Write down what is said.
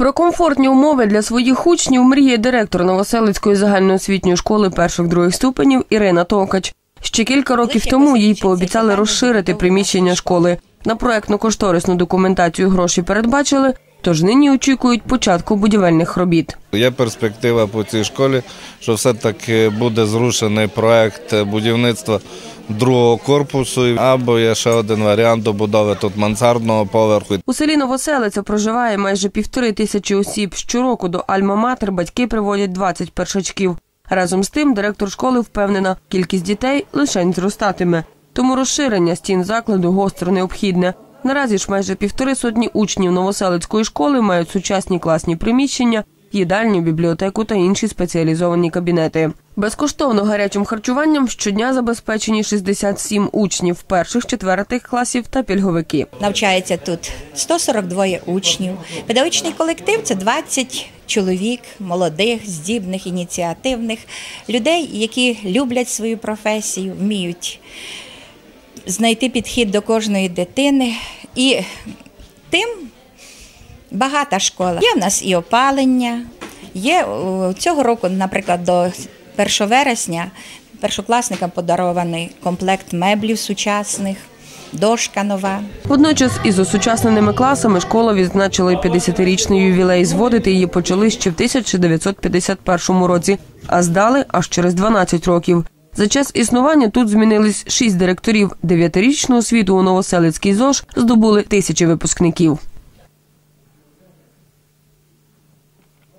Про комфортні умови для своїх учнів мріє директор Новоселицької загальноосвітньої школи перших других ступенів Ірина Токач. Ще кілька років тому їй пообіцяли розширити приміщення школи. На проектно-кошторисну документацію гроші передбачили, тож нині очікують початку будівельних робіт. Є перспектива по цій школі, що все-таки буде зрушений проект будівництва другого корпусу, або є ще один варіант добудови тут мансардного поверху. У селі Новоселиця проживає майже півтори тисячі осіб. Щороку до Альма-Матер батьки приводять 20 першачків. Разом з тим, директор школи впевнена, кількість дітей лишень зростатиме. Тому розширення стін закладу гостро необхідне. Наразі ж майже півтори сотні учнів Новоселицької школи мають сучасні класні приміщення, їдальню, бібліотеку та інші спеціалізовані кабінети. Безкоштовно гарячим харчуванням щодня забезпечені 67 учнів перших, четвертих класів та пільговики. Навчається тут 142 учнів. Педагогічний колектив це 20 чоловік, молодих, здібних, ініціативних людей, які люблять свою професію, вміють знайти підхід до кожної дитини. І тим багата школа. Є в нас і опалення. Є цього року, наприклад, до 1 вересня першокласникам подарований комплект меблів сучасних, дошка нова. Водночас із осучасненими класами школа відзначила й 50-річний ювілей. Зводити її почали ще в 1951 році, а здали аж через 12 років. За час існування тут змінились шість директорів. Дев'ятирічну освіту у Новоселицькій ЗОЖ здобули тисячі випускників.